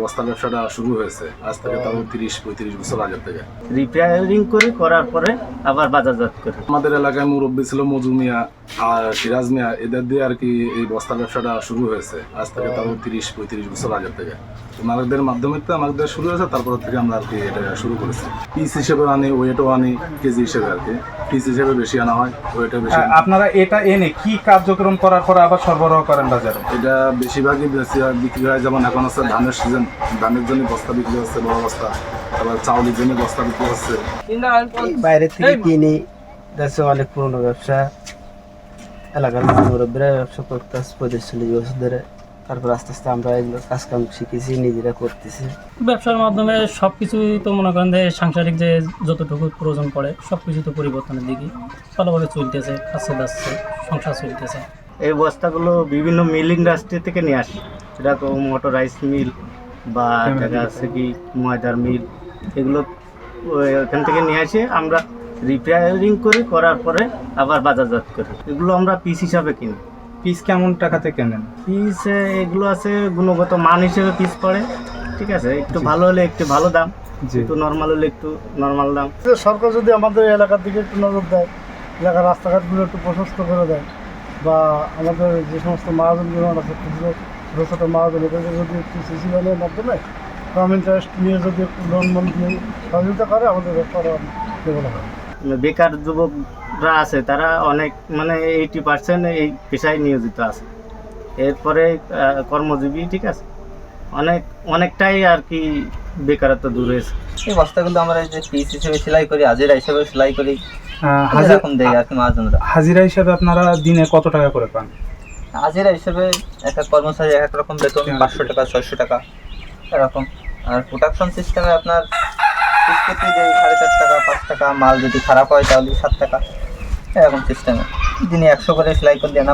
বস্তা ব্যবসাটা শুরু হয়েছে। আজ থেকে তাও তিরিশ পঁয়ত্রিশ বছর আগের থেকে। রিপেয়ারিং করে করার পরে আবার বাজারজাত করে। আমাদের এলাকায় মুরব্বী ছিল মজু মিয়া আর সিরাজ মিয়া এদের দিয়ে আর কি এই বস্তা ব্যবসাটা শুরু হয়েছে। আজ থেকে তাও তিরিশ পঁয়ত্রিশ বছর আগের থেকে। মাধ্যমে তো আমাদের শুরু হয়েছে তারপর থেকে আমরা আর কি এটা শুরু করেছি। পিস হিসেবে আনি ওয়েটও আনি কেজি হিসেবে আর কি। পিস হিসেবে বেশি আনা হয় ওয়েটও বেশি হয়। আপনারা এটা এনে কি কার্যক্রম করার পরে আবার সরবরাহ করেন বাজারে? এটা বেশিরভাগই বেশি হয় বিক্রি হয় যেমন এখন হচ্ছে ধানের সিজন ধানের জন্য বস্তা বিক্রি হচ্ছে বড় বস্তা। তারপর চাউলের জন্য বস্তা বিক্রি হচ্ছে। বাইরে থেকে কিনি দেশে অনেক পুরনো ব্যবসা। এলাকার মুরব্বীরা ব্যবসা করতেছে পঁচিশ চল্লিশ বছর ধরে। তারপর আস্তে আস্তে আমরা এগুলো কাজকাম শিখেছি নিজেরা করতেছি। ব্যবসার মাধ্যমে সব কিছুই তো মনে করেন যে সাংসারিক যে যতটুকু প্রয়োজন পড়ে সব কিছু তো পরিবর্তনের দিকে ভালোভাবে চলতেছে খাচ্ছে যাচ্ছে সংসার চলতেছে। এই বস্তাগুলো বিভিন্ন মিল ইন্ডাস্ট্রি থেকে নিয়ে আসি। সেটা তো মোটর রাইস মিল বা দেখা যাচ্ছে কি ময়দার মিল এগুলো ওখান থেকে নিয়ে আসে আমরা রিপেয়ারিং করে করার পরে আবার বাজারজাত করি। এগুলো আমরা পিস হিসাবে কিনি। পিস কেমন টাকাতে কেনেন? পিস এগুলো আছে গুণগত মান হিসেবে পিস পড়ে ঠিক আছে? একটু ভালো হলে একটু ভালো দাম একটু নর্মাল হলে একটু নর্মাল দাম। সরকার যদি আমাদের এলাকার দিকে একটু নজর দেয় এলাকার রাস্তাঘাটগুলো একটু প্রশস্ত করে দেয় বা আমাদের যে সমস্ত মহাজনগুলো আছে খুচরো ছোটো ছোটো মহাজন এদেরকে যদি একটু সিসি লোনের মাধ্যমে কম ইন্টারেস্ট নিয়ে যদি একটু লোন মোন দিয়ে সহযোগিতা করে আমাদের ব্যবসা ডেভেলপ হবে বেকার যুবকরা আছে তারা অনেক মানে এইটি পার্সেন্ট এই পেশায় নিয়োজিত আছে। এরপরে কর্মজীবী ঠিক আছে? অনেক অনেকটাই আর কি বেকারত্ব দূর হয়েছে। এই বস্তাগুলো আমরা এই যে পিস হিসেবে সেলাই করি হাজিরা হিসেবে সেলাই করি। আহ, হাজিরা এরকম দেয় আর কি মহাজনরা। হাজিরা হিসাবে আপনারা দিনে কত টাকা করে পান? হাজিরা হিসেবে এক এক কর্মচারী এক এক রকম বেতন পাঁচশো টাকা ছয়শো টাকা এরকম। আর প্রোডাকশন সিস্টেমে আপনার যে সাড়ে চার টাকা পাঁচ টাকা মাল যদি খারাপ হয় তাহলে সাত টাকা এরকম সিস্টেমে দিনে একশো করে সেলাই করে দেন